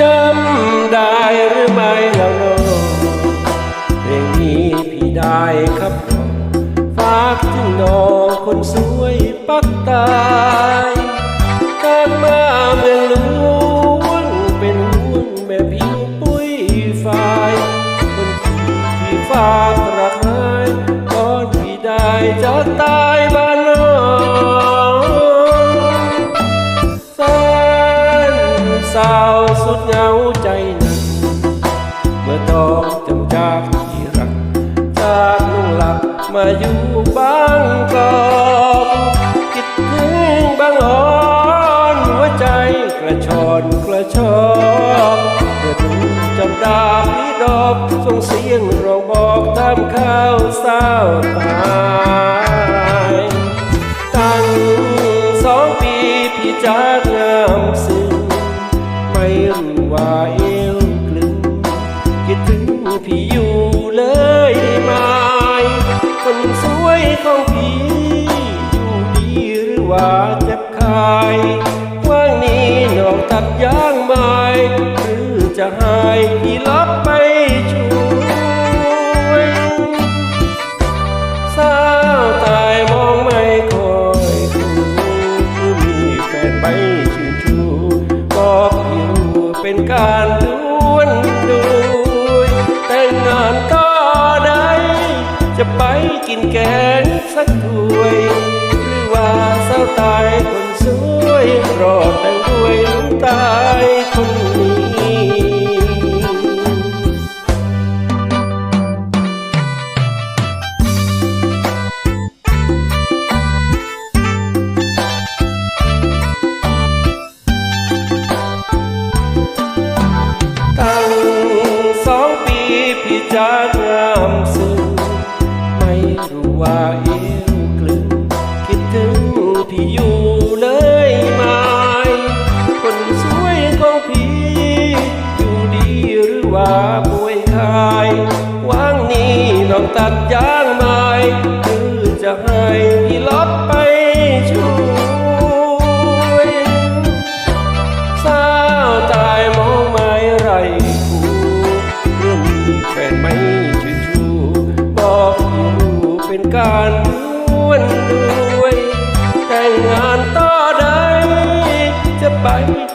จำได้หรือไม่เราวน้องเพลงนี้พี่ได้ครับฝากถึงน้องคนสวยปักตายการมาเมืองหลวงเป็นห่วงแม่ผิวปุ้ยฝ่ายคนที่ฝากรักหายตอนพี่ได้จะตายบ้าน สาวสุดเหงาใจหนักเมื่อต้องจำจากที่รัก จากนุ่งหลับมาอยู่บางกอกคิดถึงบางอ่อนหัวใจกระชอนกระชอกเกิดจำดาพี่ดอกส่งเสียงร้องบอกตามข้าวเศร้าตาย สวยของพี่อยู่ดีหรือว่าเจ็บคายว่างนี้น้องตัดยางไม้หรือจะหายพี่ลับไปช่วยสาวตายมองไม่คอยดูคือมีแฟนไปชื่นชูบอกพี่รู้เป็นการล้วนดูยแต่งงานก็ได้จะไปกินแก ด้วยหรือว่าสาวตายคนสวยรอแต่งด้วยน้ำตายคนนี้ตั้งสองปีพี่จากงามซึ้งไม่รู้ว่า งพี่อยู่เลยไหมคนสวยของพี่อยู่ดีหรือว่าป่วยคายว่างนี้น้องตัดยางไม้หรือจะให้พี่ลบไปช่วยสาวตายมองไม่ไรคู่เรื่องมีแฟนไม่ชื่นชูบอกอยู่เป็นการล้วนด้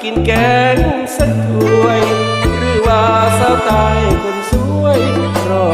กินแกงสักถ้วย หรือว่าสาวตายคนสวยรอ